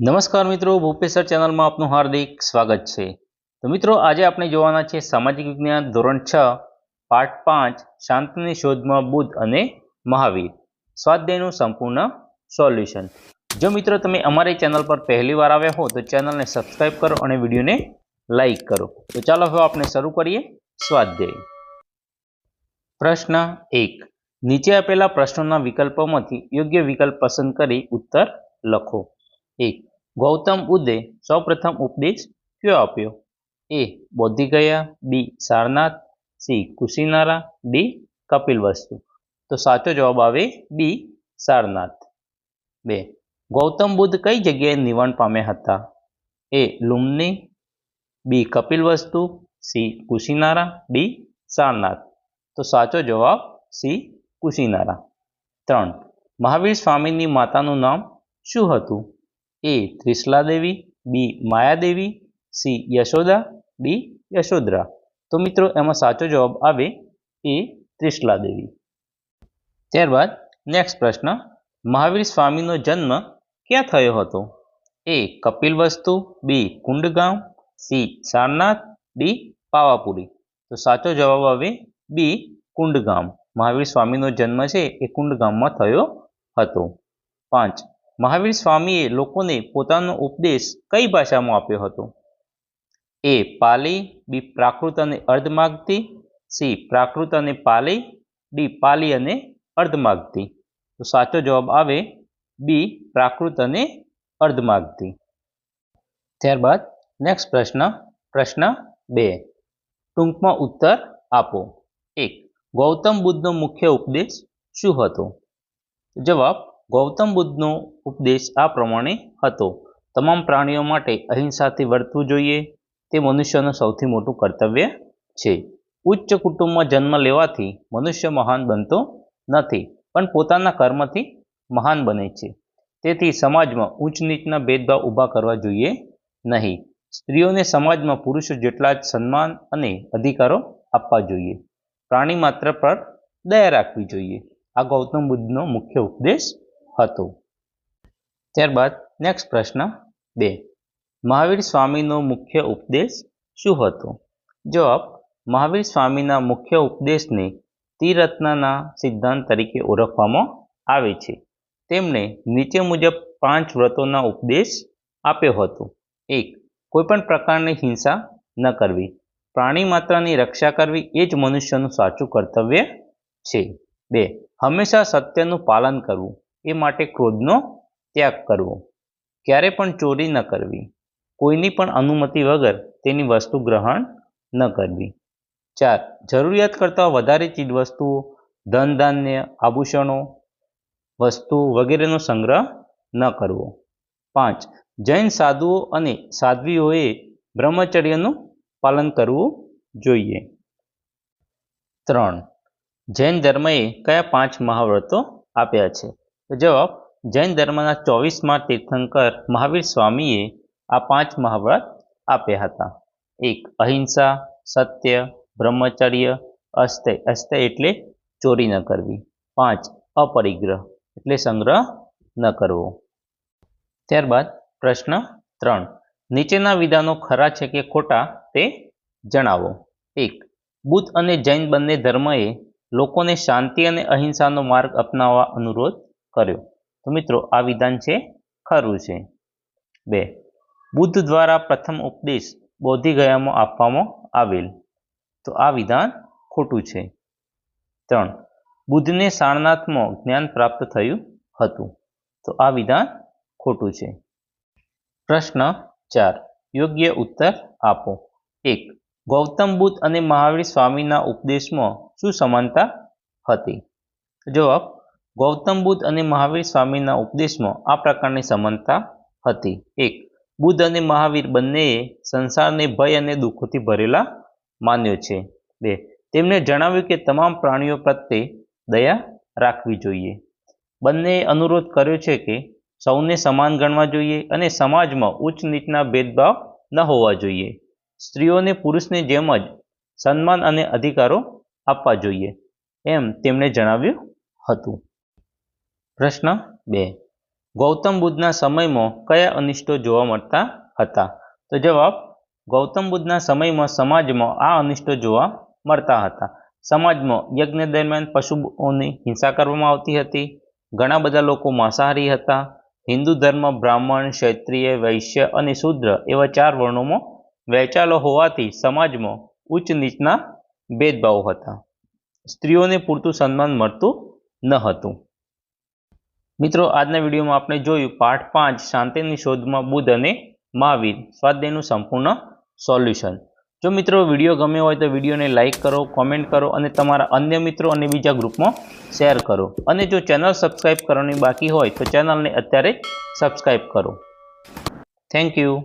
નમસ્કાર મિત્રો ભૂપેસર ચેનલમાં આપનું હાર્દિક સ્વાગત છે. તો મિત્રો, આજે આપણે જોવાના છે સામાજિક વિજ્ઞાન ધોરણ છ, પાઠ પાંચ, શાંતિની શોધમાં બુદ્ધ અને મહાવીર. સ્વાધ્યાયનું સંપૂર્ણ સોલ્યુશન. જો મિત્રો, તમે અમારી ચેનલ પર પહેલી વાર આવ્યા હો, તો ચેનલને સબસ્ક્રાઈબ કરો અને વિડીયોને લાઈક કરો. તો ચાલો હવે આપણે શરૂ કરીએ સ્વાધ્યાય. પ્રશ્ન એક. નીચે આપેલા પ્રશ્નોના વિકલ્પોમાંથી યોગ્ય વિકલ્પ પસંદ કરી ઉત્તર લખો. એક, ગૌતમ બુદ્ધે સૌપ્રથમ ઉપદેશ કયો આપ્યો? A Bodhgaya B, Sarnath, C, Kushinara, D, Kapilvastu. તો સાચો જવાબ આવે બી, સારનાથ. બે, ગૌતમ બુદ્ધ કઈ જગ્યાએ નિવણ પામ્યા હતા? A, Lumbini, B, Kapilvastu, C, Kushinara, D, Sarnath. તો સાચો જવાબ સી, કુશીનારા. ત્રણ, મહાવીર સ્વામીની માતાનું નામ શું હતું? A Trishaladevi, B Mayadevi, C Yashoda, D Yashodhara તો મિત્રો, એમાં સાચો જવાબ આવે એ ત્રિશલાદેવી. ત્યારબાદ નેક્સ્ટ પ્રશ્ન, મહાવીર સ્વામીનો જન્મ ક્યાં થયો હતો? A Kapilvastu B Kundgaon, C Sarnath, D Pavapuri. તો સાચો જવાબ આવે બી કુંડગામ મહાવીર સ્વામીનો જન્મ છે એ કુંડગામમાં થયો હતો. પાંચ મહાવીર સ્વામીએ લોકોને પોતાનો ઉપદેશ કઈ ભાષામાં આપ્યો હતો? એ પાલી, બી પ્રાકૃત અને અર્ધમાગતી સી પ્રાકૃત અને પાલી, ડી પાલી અને અર્ધમાગધી. તો સાચો જવાબ આવે બી પ્રાકૃત અને અર્ધમાગધી. ત્યારબાદ નેક્સ્ટ પ્રશ્ન પ્રશ્ન બે. ટૂંકમાં ઉત્તર આપો. એક, ગૌતમ બુદ્ધનો મુખ્ય ઉપદેશ શું હતો? જવાબ ગૌતમ બુદ્ધનો ઉપદેશ આ પ્રમાણે હતો. તમામ પ્રાણીઓ માટે અહિંસાથી વર્તવું જોઈએ, તે મનુષ્યનું સૌથી મોટું કર્તવ્ય છે. ઉચ્ચ કુટુંબમાં જન્મ લેવાથી મનુષ્ય મહાન બનતો નથી, પણ પોતાના કર્મથી મહાન બને છે. તેથી સમાજમાં ઊંચ નીચના ભેદભાવ ઊભા કરવા જોઈએ નહીં. સ્ત્રીઓને સમાજમાં પુરુષો જેટલા જ સન્માન અને અધિકારો આપવા જોઈએ. પ્રાણી માત્ર પર દયા રાખવી જોઈએ. આ ગૌતમ બુદ્ધનો મુખ્ય ઉપદેશ હતો. ત્યારબાદ નેક્સ્ટ પ્રશ્ન બે. મહાવીર સ્વામીનો મુખ્ય ઉપદેશ શું હતો? જવાબ, મહાવીર સ્વામીના મુખ્ય ઉપદેશને ત્રિરત્નના સિદ્ધાંત તરીકે ઓળખવામાં આવે છે. તેમણે નીચે મુજબ પાંચ વ્રતોના ઉપદેશ આપ્યો હતો. એક, કોઈપણ પ્રકારની હિંસા ન કરવી. પ્રાણી માત્રની રક્ષા કરવી એ જ મનુષ્યનું સાચું કર્તવ્ય છે. બે, હંમેશા સત્યનું પાલન કરવું. એ માટે ક્રોધનો ત્યાગ કરવો. ક્યારે પણ ચોરી ન કરવી. કોઈની પણ અનુમતિ વગર તેની વસ્તુ ગ્રહણ ન કરવી. ચાર, જરૂરિયાત કરતાં વધારે ચીજવસ્તુઓ ધન ધાન્ય આભૂષણો, વસ્તુ વગેરેનો સંગ્રહ ન કરવો. પાંચ, જૈન સાધુઓ અને સાધ્વીઓએ બ્રહ્મચર્યનું પાલન કરવું જોઈએ. ત્રણ, જૈન ધર્મએ કયા પાંચ મહાવ્રતો આપ્યા છે? જવાબ, જૈન ધર્મના ચોવીસમાં તીર્થંકર મહાવીર સ્વામીએ આ પાંચ મહાવ્રત આપ્યા હતા. એક, અહિંસા, સત્ય, બ્રહ્મચર્ય અસ્તય અસ્તય એટલે ચોરી ન કરવી. પાંચ, અપરિગ્રહ એટલે સંગ્રહ ન કરવો. ત્યારબાદ પ્રશ્ન ત્રણ, નીચેના વિધાનો ખરા છે કે ખોટા તે જણાવો. એક, બુદ્ધ અને જૈન બંને ધર્મએ લોકોને શાંતિ અને અહિંસાનો માર્ગ અપનાવવા અનુરોધ કર્યો. તો મિત્રો, આ વિધાન છે ખરું છે. બે. બુદ્ધ દ્વારા પ્રથમ ઉપદેશ બોધિગયામાં આપવામાં આવેલ. તો આ વિધાન ખોટું છે. ત્રણ. બુદ્ધને સારનાથમાં જ્ઞાન પ્રાપ્ત થયું હતું. તો આ વિધાન ખોટું છે. પ્રશ્ન ચાર. યોગ્ય ઉત્તર આપો. એક. ગૌતમ બુદ્ધ અને મહાવીર સ્વામીના ઉપદેશમાં શું સમાનતા હતી? જવાબ ગૌતમ બુદ્ધ અને મહાવીર સ્વામીના ઉપદેશમાં આ પ્રકારની સમાનતા હતી. એક, બુદ્ધ અને મહાવીર બંનેએ સંસારને ભય અને દુઃખોથી ભરેલા માન્યો છે. બે, તેમણે જણાવ્યું કે તમામ પ્રાણીઓ પ્રત્યે દયા રાખવી જોઈએ. બંનેએ અનુરોધ કર્યો છે કે સૌને સમાન ગણવા જોઈએ અને સમાજમાં ઉચ્ચ નીચના ભેદભાવ ન હોવા જોઈએ. સ્ત્રીઓને પુરુષની જેમ જ સન્માન અને અધિકારો આપવા જોઈએ, એમ તેમણે જણાવ્યું હતું. પ્રશ્ન બે. ગૌતમ બુદ્ધના સમયમાં કયા અનિષ્ટો જોવા મળતા હતા? તો જવાબ, ગૌતમ બુદ્ધના સમયમાં સમાજમાં આ અનિષ્ટો જોવા મળતા હતા. સમાજમાં યજ્ઞ દરમિયાન પશુઓની હિંસા કરવામાં આવતી હતી. ઘણા બધા લોકો માંસાહારી હતા. હિન્દુ ધર્મ, બ્રાહ્મણ, ક્ષત્રિય, વૈશ્ય અને શૂદ્ર એવા ચાર વર્ણોમાં વહેંચાયેલો હોવાથી સમાજમાં ઉચ્ચ નીચના ભેદભાવો હતા. સ્ત્રીઓને પૂરતું સન્માન મળતું ન હતું. મિત્રો, આજના વિડીયોમાં આપણે જોયું પાઠ પાંચ, શાંતિની શોધમાં બુદ્ધ અને મહાવીર. સ્વાધ્યાયનું સંપૂર્ણ સોલ્યુશન. જો મિત્રો વીડિયો ગમ્યો હોય તો વિડીયોને લાઇક કરો, કોમેન્ટ કરો અને તમારા અન્ય મિત્રો અને બીજા ગ્રુપમાં શેર કરો. અને જો ચેનલ સબસ્ક્રાઈબ કરવાની બાકી હોય તો ચેનલને અત્યારે સબસ્ક્રાઈબ કરો. Thank you.